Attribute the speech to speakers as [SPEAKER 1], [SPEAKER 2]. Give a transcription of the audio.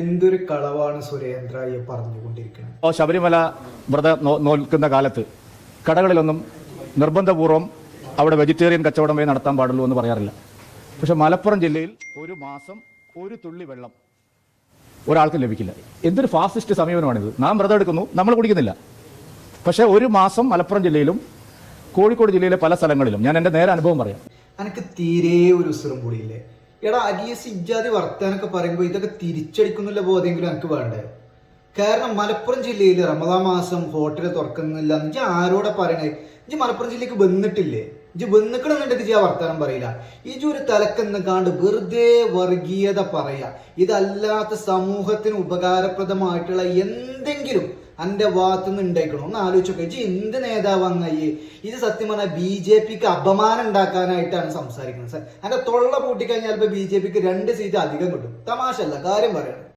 [SPEAKER 1] എന്തൊരു കളവാണ് സുരേന്ദ്ര ഈ പറഞ്ഞുകൊണ്ടിരിക്കുന്നത്?
[SPEAKER 2] ഓ ശബരിമല വ്രത നോൽക്കുന്ന കാലത്ത് കടകളിലൊന്നും നിർബന്ധപൂർവം അവിടെ വെജിറ്റേറിയൻ കച്ചവടം കച്ചവടമേ നടത്താൻ പാടുള്ളൂ എന്ന് പറയാറില്ല. പക്ഷെ മലപ്പുറം ജില്ലയിൽ ഒരു മാസം ഒരു തുള്ളി വെള്ളം ഒരാൾക്കും ലഭിക്കില്ല. എന്തൊരു ഫാസിസ്റ്റ് സമീപനമാണിത്. നാം വ്രതം എടുക്കുന്നു നമ്മൾ കുടിക്കുന്നില്ല. പക്ഷേ ഒരു മാസം മലപ്പുറം ജില്ലയിലും കോഴിക്കോട് ജില്ലയിലെ പല സ്ഥലങ്ങളിലും ഞാൻ എന്റെ നേരെ അനുഭവം പറയാം.
[SPEAKER 1] എനിക്ക് തീരെ ഒരു ഉസറും കൂടിയില്ലേ? എടാ അഗീസ് ഇജാതി വർത്താനൊക്കെ പറയുമ്പോൾ ഇതൊക്കെ തിരിച്ചടിക്കുന്നില്ല ബോധമെങ്കിലും എനിക്ക് വേണ്ടേ? കാരണം മലപ്പുറം ജില്ലയിൽ റമദാ മാസം ഹോട്ടൽ തുറക്കുന്നില്ല. എന്ന് ആരോടെ പറയണേ? ഇജ്ജ് മലപ്പുറം ജില്ലയ്ക്ക് വന്നിട്ടില്ലേ? ഇജ്ജ് വന്നിക്കണമെന്നുണ്ടെങ്കിൽ ഇജ്ജ് ആ വർത്തമാനം പറയില്ല. ഇജ് ഒരു തലക്കെന്ന് കാണ്ട് വെറുതെ വർഗീയത പറയുക ഇതല്ലാത്ത സമൂഹത്തിന് ഉപകാരപ്രദമായിട്ടുള്ള എന്തെങ്കിലും അന്റെ ഭാഗത്തു നിന്ന് ഉണ്ടായിക്കണോ ഒന്ന് ആലോചിച്ചോ ഇജ്ജ് എന്ത് നേതാവങ്ങയ്യേ ഇത് സത്യം പറഞ്ഞാൽ ബി ജെ പിക്ക് അപമാനം ഉണ്ടാക്കാനായിട്ടാണ് സംസാരിക്കുന്നത് സാർ അതിന്റെ തൊള്ള പൂട്ടിക്കഴിഞ്ഞാൽ ഇപ്പൊ ബി ജെ പിക്ക് രണ്ട് സീറ്റ് അധികം കിട്ടും. തമാശ അല്ല കാര്യം പറയണം.